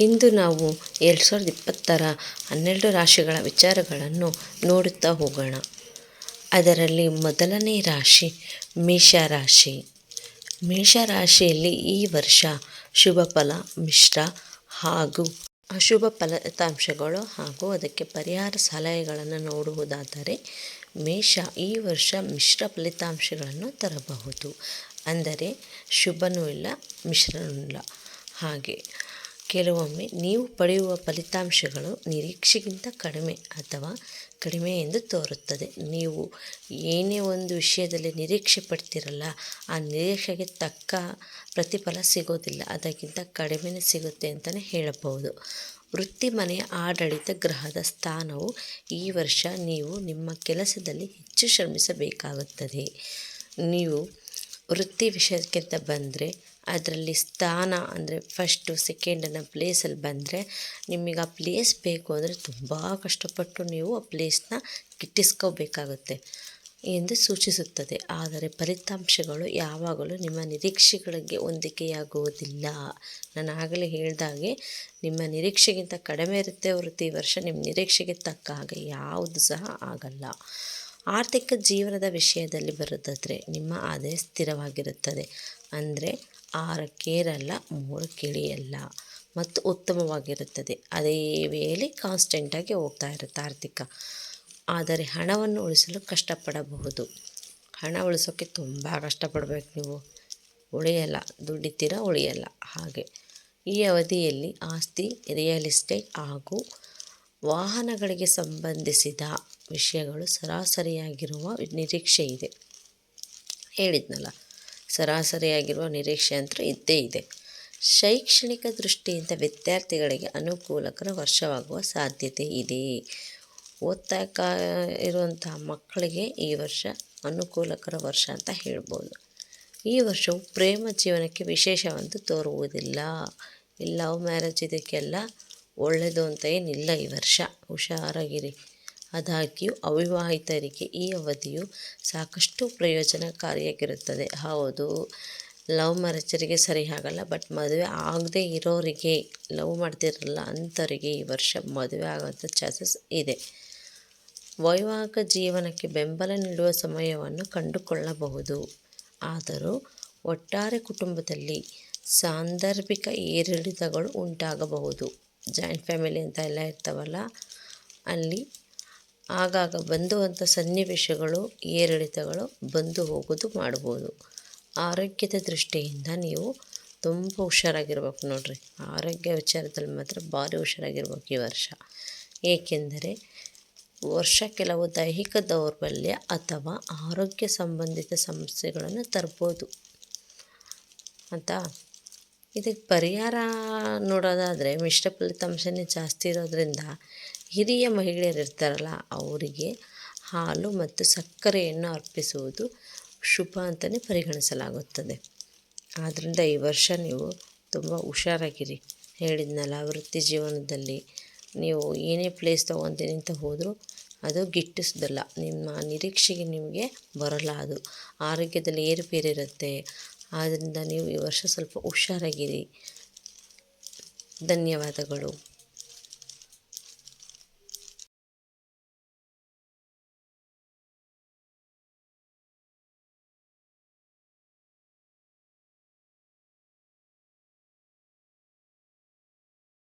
ಇಂದು ನಾವು ಎರಡು ಸಾವಿರದ ಇಪ್ಪತ್ತರ ಹನ್ನೆರಡು ರಾಶಿಗಳ ವಿಚಾರಗಳನ್ನು ನೋಡುತ್ತಾ ಹೋಗೋಣ. ಅದರಲ್ಲಿ ಮೊದಲನೇ ರಾಶಿ ಮೇಷರಾಶಿ. ಮೇಷರಾಶಿಯಲ್ಲಿ ಈ ವರ್ಷ ಶುಭ ಫಲ, ಮಿಶ್ರ ಹಾಗೂ ಅಶುಭ ಫಲಿತಾಂಶಗಳು ಹಾಗೂ ಅದಕ್ಕೆ ಪರಿಹಾರ ಸಲಹೆಗಳನ್ನು ನೋಡುವುದಾದರೆ ಮೇಷ ಈ ವರ್ಷ ಮಿಶ್ರ ಫಲಿತಾಂಶಗಳನ್ನು ತರಬಹುದು. ಅಂದರೆ ಶುಭನೂ ಇಲ್ಲ, ಮಿಶ್ರನೂ ಇಲ್ಲ. ಹಾಗೆ ಕೆಲವೊಮ್ಮೆ ನೀವು ಪಡೆಯುವ ಫಲಿತಾಂಶಗಳು ನಿರೀಕ್ಷೆಗಿಂತ ಕಡಿಮೆ ಅಥವಾ ಕಡಿಮೆ ಎಂದು ತೋರುತ್ತದೆ. ನೀವು ಏನೇ ಒಂದು ವಿಷಯದಲ್ಲಿ ನಿರೀಕ್ಷೆ ಪಡ್ತೀರಲ್ಲ, ಆ ನಿರೀಕ್ಷೆಗೆ ತಕ್ಕ ಪ್ರತಿಫಲ ಸಿಗೋದಿಲ್ಲ. ಅದಕ್ಕಿಂತ ಕಡಿಮೆನೇ ಸಿಗುತ್ತೆ ಅಂತಲೇ ಹೇಳಬಹುದು. ವೃತ್ತಿ ಮನೆಯ ಆಡಳಿತ ಗ್ರಹದ ಸ್ಥಾನವು ಈ ವರ್ಷ ನೀವು ನಿಮ್ಮ ಕೆಲಸದಲ್ಲಿ ಹೆಚ್ಚು ಶ್ರಮಿಸಬೇಕಾಗುತ್ತದೆ. ನೀವು ವೃತ್ತಿ ವಿಷಯಕ್ಕಿಂತ ಬಂದರೆ ಅದರಲ್ಲಿ ಸ್ಥಾನ ಅಂದರೆ ಫಸ್ಟು ಸೆಕೆಂಡ್ ಅನ್ನೋ ಪ್ಲೇಸಲ್ಲಿ ಬಂದರೆ ನಿಮಗೆ ಆ ಪ್ಲೇಸ್ ಬೇಕು ಅಂದರೆ ತುಂಬ ಕಷ್ಟಪಟ್ಟು ನೀವು ಆ ಪ್ಲೇಸ್ನ ಗಿಟ್ಟಿಸ್ಕೋಬೇಕಾಗುತ್ತೆ ಎಂದು ಸೂಚಿಸುತ್ತದೆ. ಆದರೆ ಫಲಿತಾಂಶಗಳು ಯಾವಾಗಲೂ ನಿಮ್ಮ ನಿರೀಕ್ಷೆಗಳಿಗೆ ಹೊಂದಿಕೆಯಾಗುವುದಿಲ್ಲ. ನಾನು ಆಗಲೇ ಹೇಳಿದಾಗೆ ನಿಮ್ಮ ನಿರೀಕ್ಷೆಗಿಂತ ಕಡಿಮೆ ಇರುತ್ತೆ ಹೊರತು ಈ ವರ್ಷ ನಿಮ್ಮ ನಿರೀಕ್ಷೆಗೆ ತಕ್ಕ ಹಾಗೆ ಯಾವುದು ಸಹ ಆಗಲ್ಲ. ಆರ್ಥಿಕ ಜೀವನದ ವಿಷಯದಲ್ಲಿ ಬರೋದಾದರೆ ನಿಮ್ಮ ಆದಾಯ ಸ್ಥಿರವಾಗಿರುತ್ತದೆ. ಅಂದರೆ ಆರಕ್ಕೇರಲ್ಲ ಮೂರಕ್ಕಿಳಿಯಲ್ಲ ಮತ್ತು ಉತ್ತಮವಾಗಿರುತ್ತದೆ. ಅದೇ ವೇಳೆ ಕಾನ್ಸ್ಟೆಂಟಾಗಿ ಹೋಗ್ತಾ ಇರುತ್ತೆ ಆರ್ಥಿಕ. ಆದರೆ ಹಣವನ್ನು ಉಳಿಸಲು ಕಷ್ಟಪಡಬಹುದು. ಹಣ ಉಳಿಸೋಕ್ಕೆ ತುಂಬ ಕಷ್ಟಪಡಬೇಕು ನೀವು. ಉಳಿಯಲ್ಲ. ದುಡಿತೀರ ಉಳಿಯಲ್ಲ. ಹಾಗೆ. ಈ ಅವಧಿಯಲ್ಲಿ ಆಸ್ತಿ ರಿಯಲ್ ಎಸ್ಟೇಟ್ ಹಾಗೂ ವಾಹನಗಳಿಗೆ ಸಂಬಂಧಿಸಿದ ವಿಷಯಗಳು ಸರಾಸರಿಯಾಗಿರುವ ನಿರೀಕ್ಷೆ ಇದೆ. ಹೇಳಿದ್ನಲ್ಲ. ಸರಾಸರಿಯಾಗಿರುವ ನಿರೀಕ್ಷೆ ಅಂತೂ ಇದ್ದೇ ಇದೆ. ಶೈಕ್ಷಣಿಕ ದೃಷ್ಟಿಯಿಂದ ವಿದ್ಯಾರ್ಥಿಗಳಿಗೆ ಅನುಕೂಲಕರ ವರ್ಷವಾಗುವ ಸಾಧ್ಯತೆ ಇದೆ. ಓದ್ತಾ ಇರುವಂಥ ಮಕ್ಕಳಿಗೆ ಈ ವರ್ಷ ಅನುಕೂಲಕರ ವರ್ಷ ಅಂತ ಹೇಳ್ಬೋದು. ಈ ವರ್ಷವು ಪ್ರೇಮ ಜೀವನಕ್ಕೆ ವಿಶೇಷವಂತ ತೋರುವುದಿಲ್ಲ. ಈ ಲವ್ ಮ್ಯಾರೇಜ್ ಇದಕ್ಕೆಲ್ಲ ಒಳ್ಳೆಯದು ಅಂತ ಏನಿಲ್ಲ ಈ ವರ್ಷ. ಹುಷಾರಾಗಿರಿ. ಆದಾಗ್ಯೂ ಅವಿವಾಹಿತರಿಗೆ ಈ ಅವಧಿಯು ಸಾಕಷ್ಟು ಪ್ರಯೋಜನಕಾರಿಯಾಗಿರುತ್ತದೆ. ಹೌದು, ಲವ್ ಮ್ಯಾರೇಜರಿಗೆ ಸರಿ ಆಗಲ್ಲ ಬಟ್ ಮದುವೆ ಆಗದೇ ಇರೋರಿಗೆ ಲವ್ ಮಾಡ್ತಿರಲ್ಲ ಅಂಥವರಿಗೆ ಈ ವರ್ಷ ಮದುವೆ ಆಗುವಂಥ ಚಾನ್ಸಸ್ ಇದೆ. ವೈವಾಹಿಕ ಜೀವನಕ್ಕೆ ಬೆಂಬಲ ನೀಡುವ ಸಮಯವನ್ನು ಕಂಡುಕೊಳ್ಳಬಹುದು. ಆದರೂ ಒಟ್ಟಾರೆ ಕುಟುಂಬದಲ್ಲಿ ಸಾಂದರ್ಭಿಕ ಏರಿಳಿತಗಳು ಉಂಟಾಗಬಹುದು. ಜಾಯಿಂಟ್ ಫ್ಯಾಮಿಲಿ ಅಂತ ಎಲ್ಲ ಇರ್ತಾವಲ್ಲ, ಅಲ್ಲಿ ಆಗಾಗ ಬಂದುವಂಥ ಸನ್ನಿವೇಶಗಳು, ಏರಿಳಿತಗಳು ಬಂದು ಹೋಗೋದು ಮಾಡ್ಬೋದು. ಆರೋಗ್ಯದ ದೃಷ್ಟಿಯಿಂದ ನೀವು ತುಂಬ ಹುಷಾರಾಗಿರ್ಬೇಕು ನೋಡಿರಿ. ಆರೋಗ್ಯ ವಿಚಾರದಲ್ಲಿ ಮಾತ್ರ ಭಾರಿ ಹುಷಾರಾಗಿರ್ಬೇಕು ಈ ವರ್ಷ. ಏಕೆಂದರೆ ವರ್ಷ ಕೆಲವು ದೈಹಿಕ ದೌರ್ಬಲ್ಯ ಅಥವಾ ಆರೋಗ್ಯ ಸಂಬಂಧಿತ ಸಮಸ್ಯೆಗಳನ್ನು ತರ್ಬೋದು. ಅಂತ? ಇದಕ್ಕೆ ಪರಿಹಾರ ನೋಡೋದಾದರೆ ಮಿಶ್ರ ಫಲಿತಾಂಶನೇ ಜಾಸ್ತಿ ಇರೋದರಿಂದ ಹಿರಿಯ ಮಹಿಳೆಯರು ಇರ್ತಾರಲ್ಲ, ಅವರಿಗೆ ಹಾಲು ಮತ್ತು ಸಕ್ಕರೆಯನ್ನು ಅರ್ಪಿಸುವುದು ಶುಭ ಅಂತಲೇ ಪರಿಗಣಿಸಲಾಗುತ್ತದೆ. ಆದ್ದರಿಂದ ಈ ವರ್ಷ ನೀವು ತುಂಬ ಹುಷಾರಾಗಿರಿ. ಹೇಳಿದ್ನಲ್ಲ, ವೃತ್ತಿ ಜೀವನದಲ್ಲಿ ನೀವು ಏನೇ ಪ್ಲೇಸ್ ತೊಗೊತೀನಿ ಅಂತ ಹೋದರೂ ಅದು ಗಿಟ್ಟಿಸೋದಲ್ಲ ನಿಮ್ಮ ನಿರೀಕ್ಷೆಗೆ ನಿಮಗೆ ಬರಲ್ಲ ಅದು. ಆರೋಗ್ಯದಲ್ಲಿ ಏರುಪೇರಿರುತ್ತೆ ಆದ್ದರಿಂದ ನೀವು ಈ ವರ್ಷ ಸ್ವಲ್ಪ ಹುಷಾರಾಗಿರಿ. ಧನ್ಯವಾದಗಳು.